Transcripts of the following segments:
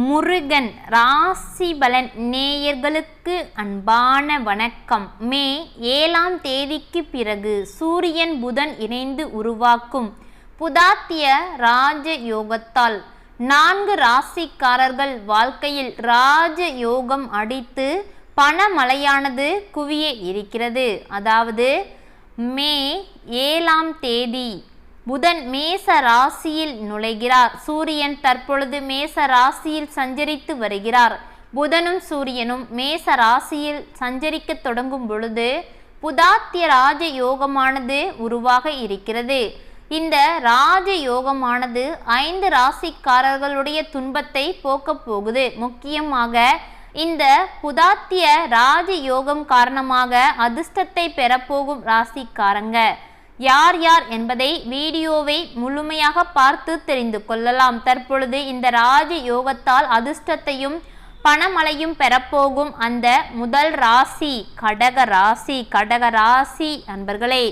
முருகன் ராசி பலன் நேயர்களுக்கு அன்பான வணக்கம். மே ஏழாம் தேதிக்கு பிறகு சூரியன் புதன் இணைந்து உருவாக்கும் புதாத்திய ராஜ யோகத்தால் நான்கு ராசிக்காரர்கள் வாழ்க்கையில் ராஜ யோகம் அடித்து பணமழையானது குவிய இருக்கிறது. அதாவது மே ஏழாம் தேதி புதன் மேச ராசியில் நுழைகிறார். சூரியன் தற்பொழுது மேச ராசியில் சஞ்சரித்து வருகிறார். புதனும் சூரியனும் மேச ராசியில் சஞ்சரிக்க தொடங்கும் பொழுது புதாத்திய ராஜ யோகமானது உருவாக இருக்கிறது. இந்த ராஜ யோகமானது ஐந்து ராசிக்காரர்களுடைய துன்பத்தை போக்கப் போகுது. முக்கியமாக இந்த புதாத்திய ராஜ யோகம் காரணமாக அதிர்ஷ்டத்தை பெறப்போகும் ராசிக்காரங்க. யார் யார் என்பதை வீடியோவை முழுமையாக பார்த்து தெரிந்து கொள்ளலாம். தற்பொழுது இந்த ராஜ யோகத்தால் அதிர்ஷ்டத்தையும் பணமழையும் பெறப்போகும் அந்த முதல் ராசி கடக ராசி கடக ராசி நண்பர்களே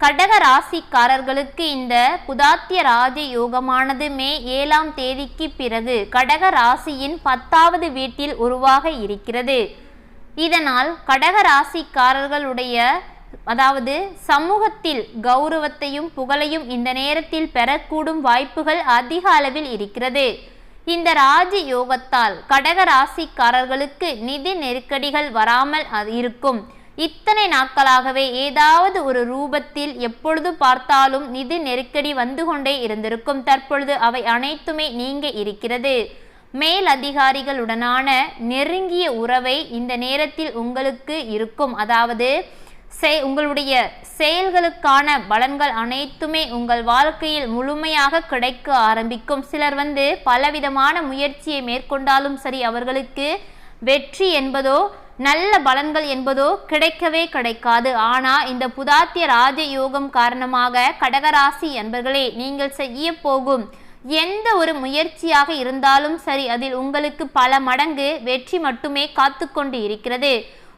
கடக ராசிக்காரர்களுக்கு இந்த புதாத்திய ராஜ யோகமானது மே ஏழாம் தேதிக்கு பிறகு கடக ராசியின் பத்தாவது வீட்டில் உருவாக இருக்கிறது. இதனால் கடக ராசிக்காரர்களுடைய அதாவது சமூகத்தில் கௌரவத்தையும் புகழையும் இந்த நேரத்தில் பெறக்கூடும் வாய்ப்புகள் அதிக அளவில் இருக்கிறது. இந்த ராஜ யோகத்தால் கடக ராசிக்காரர்களுக்கு நிதி நெருக்கடிகள் வராமல் இருக்கும். இத்தனை நாட்களாகவே ஏதாவது ஒரு ரூபத்தில் எப்பொழுது பார்த்தாலும் நிதி நெருக்கடி வந்து கொண்டே இருந்திருக்கும். தற்பொழுது அவை அனைத்துமே நீங்க இருக்கிறது. மேல் அதிகாரிகளுடனான நெருங்கிய உறவை இந்த நேரத்தில் உங்களுக்கு இருக்கும். அதாவது உங்களுடைய செயல்களுக்கான பலன்கள் அனைத்துமே உங்கள் வாழ்க்கையில் முழுமையாக கிடைக்க ஆரம்பிக்கும். சிலர் வந்து பலவிதமான முயற்சியை மேற்கொண்டாலும் சரி அவர்களுக்கு வெற்றி என்பதோ நல்ல பலன்கள் என்பதோ கிடைக்கவே கிடைக்காது. ஆனால் இந்த புதாத்திய ராஜயோகம் காரணமாக கடகராசி என்பர்களே நீங்கள் செய்ய போகும் எந்த ஒரு முயற்சியாக இருந்தாலும் சரி அதில் உங்களுக்கு பல மடங்கு வெற்றி மட்டுமே காத்து கொண்டு இருக்கிறது.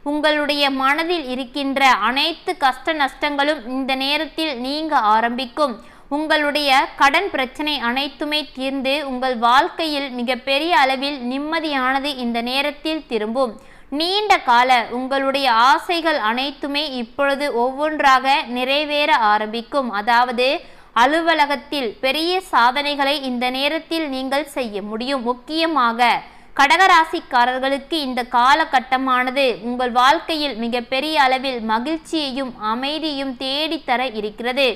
உங்களுடைய மனதில் இருக்கின்ற அனைத்து கஷ்ட நஷ்டங்களும் இந்த நேரத்தில் நீங்க ஆரம்பிக்கும். உங்களுடைய கடன் பிரச்சனை அனைத்துமே தீர்ந்து உங்கள் வாழ்க்கையில் மிகப்பெரிய அளவில் நிம்மதியானது இந்த நேரத்தில் திரும்பும். நீண்ட கால உங்களுடைய ஆசைகள் அனைத்துமே இப்பொழுது ஒவ்வொன்றாக நிறைவேற ஆரம்பிக்கும். அதாவது அலுவலகத்தில் பெரிய சாதனைகளை இந்த நேரத்தில் நீங்கள் செய்ய முடியும். முக்கியமாக கடகராசிக்காரர்களுக்கு இந்த காலகட்டமானது உங்கள் வாழ்க்கையில் மிகப்பெரிய அளவில் மகிழ்ச்சியையும் அமைதியும் தேடித்தர இருக்கிறது.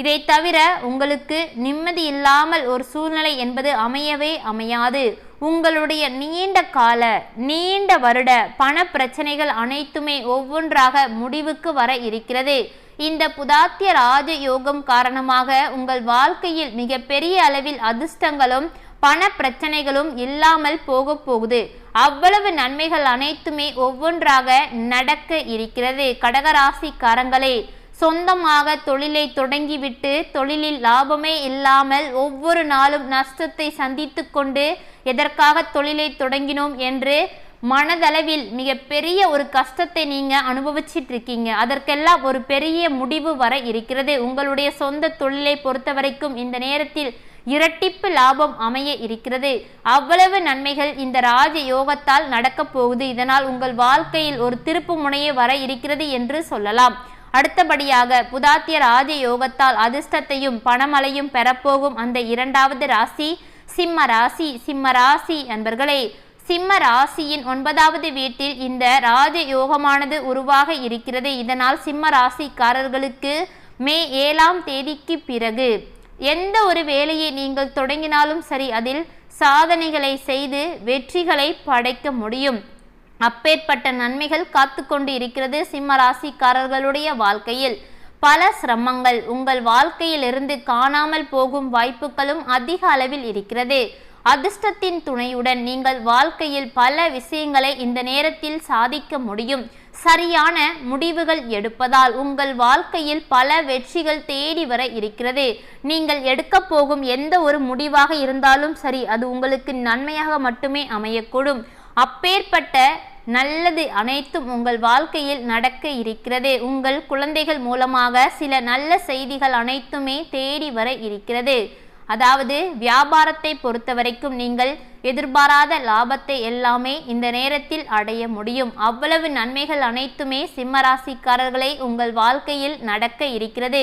இதை தவிர உங்களுக்கு நிம்மதி இல்லாமல் ஒரு சூழ்நிலை என்பது அமையவே அமையாது. உங்களுடைய நீண்ட கால நீண்ட வருட பண பிரச்சனைகள் அனைத்துமே ஒவ்வொன்றாக முடிவுக்கு வர இருக்கிறது. இந்த புதாத்திய ராஜ யோகம் காரணமாக உங்கள் வாழ்க்கையில் மிகப்பெரிய அளவில் அதிர்ஷ்டங்களும் பண பிரச்சனைகளும் இல்லாமல் போக போகுது. அவ்வளவு நன்மைகள் அனைத்துமே ஒவ்வொன்றாக நடக்க இருக்கிறது. கடகராசிக்காரங்களே சொந்தமாக தொழிலை தொடங்கிவிட்டு தொழிலில் லாபமே இல்லாமல் ஒவ்வொரு நாளும் நஷ்டத்தை சந்தித்து கொண்டு எதற்காக தொழிலை தொடங்கினோம் என்று மனதளவில் மிகப்பெரிய ஒரு கஷ்டத்தை நீங்க அனுபவிச்சிட்டு இருக்கீங்க அதற்கெல்லாம் ஒரு பெரிய முடிவு வர இருக்கிறது. உங்களுடைய சொந்த தொழிலை பொறுத்த வரைக்கும் இந்த நேரத்தில் இரட்டிப்பு லாபம் அமைய இருக்கிறது. அவ்வளவு நன்மைகள் இந்த ராஜ யோகத்தால் நடக்கப் போகுது. இதனால் உங்கள் வாழ்க்கையில் ஒரு திருப்பு முனையே வர இருக்கிறது என்று சொல்லலாம். அடுத்தபடியாக புதாத்திய ராஜ யோகத்தால் அதிர்ஷ்டத்தையும் பணமலையும் பெறப்போகும் அந்த இரண்டாவது ராசி சிம்ம ராசி சிம்ம ராசி அன்பர்களே. சிம்ம ராசியின் ஒன்பதாவது வீட்டில் இந்த ராஜ யோகமானது உருவாக இருக்கிறது. இதனால் சிம்ம ராசிக்காரர்களுக்கு மே ஏழாம் தேதிக்கு பிறகு எந்த ஒரு வேலையை நீங்கள் தொடங்கினாலும் சரி அதில் சாதனைகளை செய்து வெற்றிகளை படைக்க முடியும். அப்பேற்பட்ட நன்மைகள் காத்து கொண்டு இருக்கிறது சிம்ம ராசிக்காரர்களுடைய வாழ்க்கையில். பல சிரமங்கள் உங்கள் வாழ்க்கையிலிருந்து காணாமல் போகும் வாய்ப்புகளும் அதிக அளவில் இருக்கிறது. அதிர்ஷ்டத்தின் துணையுடன் நீங்கள் வாழ்க்கையில் பல விஷயங்களை இந்த நேரத்தில் சாதிக்க முடியும். சரியான முடிவுகள் எடுப்பதால் உங்கள் வாழ்க்கையில் பல வெற்றிகள் தேடி வர இருக்கிறது. நீங்கள் எடுக்க போகும் எந்த ஒரு முடிவாக இருந்தாலும் சரி அது உங்களுக்கு நன்மையாக மட்டுமே அமையக்கூடும். அப்பேற்பட்ட நல்லது அனைத்தும் உங்கள் வாழ்க்கையில் நடக்க இருக்கிறது. உங்கள் குழந்தைகள் மூலமாக சில நல்ல செய்திகள் அனைத்துமே தேடி வர இருக்கிறது. அதாவது வியாபாரத்தை பொறுத்த வரைக்கும் நீங்கள் எதிர்பாராத லாபத்தை எல்லாமே இந்த நேரத்தில் அடைய முடியும். அவ்வளவு நன்மைகள் அனைத்துமே சிம்மராசிக்காரர்களை உங்கள் வாழ்க்கையில் நடக்க இருக்கிறது.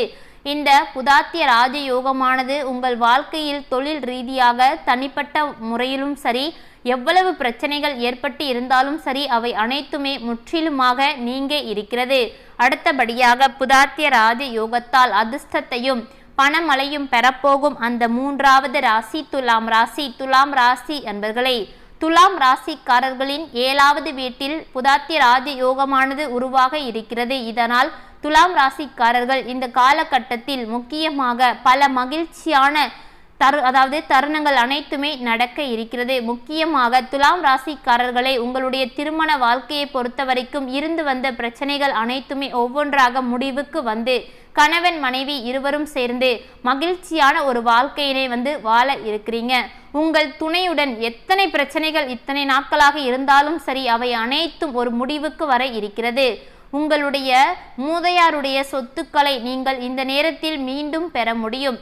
இந்த புதாத்திய ராஜயோகமானது உங்கள் வாழ்க்கையில் தொழில் ரீதியாக தனிப்பட்ட முறையிலும் சரி எவ்வளவு பிரச்சனைகள் ஏற்பட்டு இருந்தாலும் சரி அவை அனைத்துமே முற்றிலுமாக நீங்க இருக்கிறது. அடுத்தபடியாக புதாத்திய ராஜ யோகத்தால் அதிர்ஷ்டத்தையும் பணமழையும் பெறப்போகும் அந்த மூன்றாவது ராசி துலாம் ராசி. துலாம் ராசி என்பர்களை துலாம் ராசிக்காரர்களின் ஏழாவது வீட்டில் புதாத்திய ராஜ யோகமானது உருவாக இருக்கிறது. இதனால் துலாம் ராசிக்காரர்கள் இந்த காலகட்டத்தில் முக்கியமாக பல மகிழ்ச்சியான தரு அதாவது தருணங்கள் அனைத்துமே நடக்க இருக்கிறது. முக்கியமாக துலாம் ராசிக்காரர்களை உங்களுடைய திருமண வாழ்க்கையை பொறுத்த வரைக்கும் இருந்து வந்த பிரச்சனைகள் அனைத்துமே ஒவ்வொன்றாக முடிவுக்கு வந்து கணவன் மனைவி இருவரும் சேர்ந்து மகிழ்ச்சியான ஒரு வாழ்க்கையினை வந்து வாழ இருக்கிறீங்க. உங்கள் துணையுடன் எத்தனை பிரச்சனைகள் இத்தனை நாட்களாக இருந்தாலும் சரி அவை அனைத்தும் ஒரு முடிவுக்கு வர இருக்கிறது. உங்களுடைய மூதையாருடைய சொத்துக்களை நீங்கள் இந்த நேரத்தில் மீண்டும் பெற முடியும்.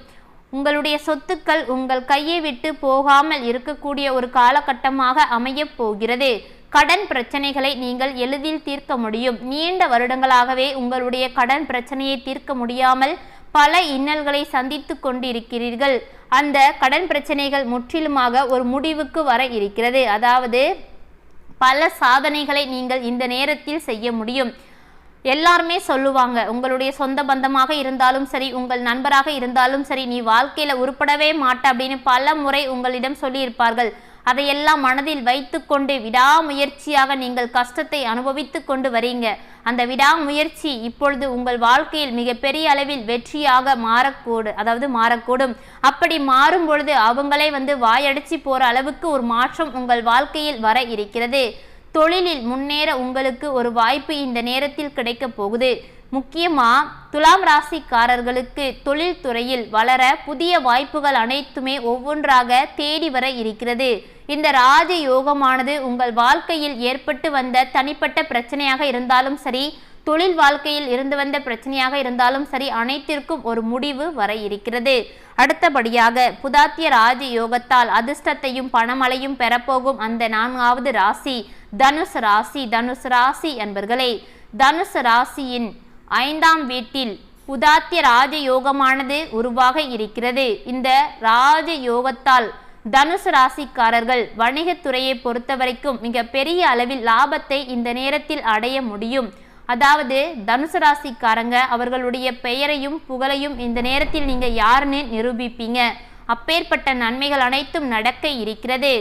உங்களுடைய சொத்துக்கள் உங்கள் கையை விட்டு போகாமல் இருக்கக்கூடிய ஒரு காலகட்டமாக அமையப் போகிறது. கடன் பிரச்சனைகளை நீங்கள் எளிதில் தீர்க்க முடியும். நீண்ட வருடங்களாகவே உங்களுடைய கடன் பிரச்சனையை தீர்க்க முடியாமல் பல இன்னல்களை சந்தித்து கொண்டிருக்கிறீர்கள். அந்த கடன் பிரச்சனைகள் முற்றிலுமாக ஒரு முடிவுக்கு வர இருக்கிறது. அதாவது பல சாதனைகளை நீங்கள் இந்த நேரத்தில் செய்ய முடியும். எல்லாருமே சொல்லுவாங்க உங்களுடைய சொந்த பந்தமாக இருந்தாலும் சரி உங்கள் நண்பராக இருந்தாலும் சரி நீ வாழ்க்கையில் உருப்படவே மாட்ட அப்படின்னு பல முறை உங்களிடம் சொல்லியிருப்பார்கள். அதையெல்லாம் மனதில் வைத்துக்கொண்டு விடாமுயற்சியாக நீங்கள் கஷ்டத்தை அனுபவித்து கொண்டு வரீங்க. அந்த விடாமுயற்சி இப்பொழுது உங்கள் வாழ்க்கையில் மிகப்பெரிய அளவில் வெற்றியாக மாறக்கூடும் அதாவது மாறக்கூடும். அப்படி மாறும் பொழுது அவங்களே வந்து வாயடிச்சு போகிற அளவுக்கு ஒரு மாற்றம் உங்கள் வாழ்க்கையில் வர இருக்கிறது. தொழிலில் முன்னேற உங்களுக்கு ஒரு வாய்ப்பு இந்த நேரத்தில் கிடைக்க போகுது. முக்கியமா துலாம் ராசிக்காரர்களுக்கு தொழில் துறையில் வளர புதிய வாய்ப்புகள் அனைத்துமே ஒவ்வொன்றாக தேடி வர இருக்கிறது. இந்த ராஜ யோகமானது உங்கள் வாழ்க்கையில் ஏற்பட்டு வந்த தனிப்பட்ட பிரச்சனையாக இருந்தாலும் சரி தொழில் வாழ்க்கையில் இருந்து வந்த பிரச்சனையாக இருந்தாலும் சரி அனைத்திற்கும் ஒரு முடிவு வர இருக்கிறது. அடுத்தபடியாக புதாத்திய ராஜ யோகத்தால் அதிர்ஷ்டத்தையும் பணமழையும் பெறப்போகும் அந்த நான்காவது ராசி. தனுசு ராசி தனுசு ராசி என்பர்களே தனுசு ராசியின் ஐந்தாம் வீட்டில் உதாத்திய ராஜ யோகமானது உருவாக இருக்கிறது. இந்த ராஜ யோகத்தால் தனுசு ராசிக்காரர்கள் வணிகத்துறையை பொறுத்த வரைக்கும் மிக பெரிய அளவில் லாபத்தை இந்த நேரத்தில் அடைய முடியும். அதாவது தனுசு ராசிக்காரங்க அவர்களுடைய பெயரையும் புகழையும் இந்த நேரத்தில் நீங்கள் யாருன்னு நிரூபிப்பீங்க. அப்பேற்பட்ட நன்மைகள் அனைத்தும் நடக்க இருக்கிறது.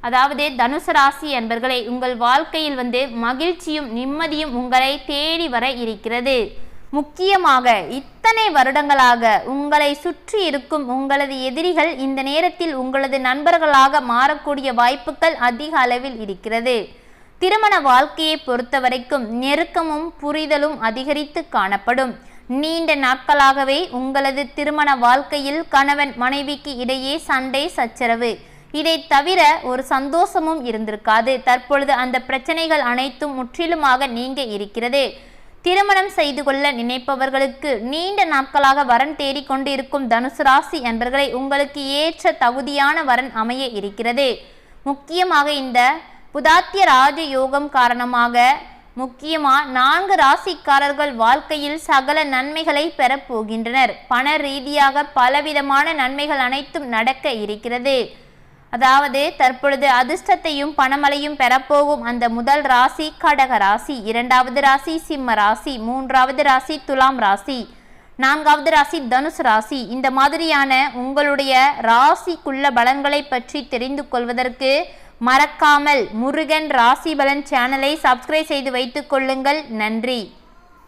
அதாவது தனுசு ராசி என்பர்களை உங்கள் வாழ்க்கையில் வந்து மகிழ்ச்சியும் நிம்மதியும் உங்களை தேடி வர இருக்கிறது. முக்கியமாக இத்தனை வருடங்களாக உங்களை சுற்றி இருக்கும் உங்களது எதிரிகள் இந்த நேரத்தில் உங்களது நண்பர்களாக மாறக்கூடிய வாய்ப்புகள் அதிக அளவில் இருக்கிறது. திருமண வாழ்க்கையை பொறுத்தவரைக்கும் நெருக்கமும் புரிதலும் அதிகரித்து காணப்படும். நீண்ட நாட்களாகவே உங்களது திருமண வாழ்க்கையில் கணவன் மனைவிக்கு இடையே சண்டை சச்சரவு இதை தவிர ஒரு சந்தோஷமும் இருந்திருக்காது. தற்பொழுது அந்த பிரச்சனைகள் அனைத்தும் முற்றிலுமாக நீங்க இருக்கிறது. திருமணம் செய்து கொள்ள நினைப்பவர்களுக்கு நீண்ட நாட்களாக வரன் தேடிக்கொண்டு இருக்கும் தனுசு ராசி என்பர்களை உங்களுக்கு ஏற்ற தகுதியான வரன் அமைய இருக்கிறது. முக்கியமாக இந்த புதாத்திய ராஜ யோகம் காரணமாக முக்கியமாக நான்கு ராசிக்காரர்கள் வாழ்க்கையில் சகல நன்மைகளை பெறப் போகின்றனர். பண ரீதியாக பலவிதமான நன்மைகள் அனைத்தும் நடக்க இருக்கிறது. அதாவது தற்பொழுது அதிர்ஷ்டத்தையும் பணமழையும் பெறப்போகும் அந்த முதல் ராசி கடக ராசி. இரண்டாவது ராசி சிம்ம ராசி. மூன்றாவது ராசி துலாம் ராசி. நான்காவது ராசி தனுசு ராசி. இந்த மாதிரியான உங்களுடைய ராசிக்குள்ள பலன்களை பற்றி தெரிந்து கொள்வதற்கு மறக்காமல் முருகன் ராசி பலன் சேனலை சப்ஸ்கிரைப் செய்து வைத்துக் கொள்ளுங்கள். நன்றி.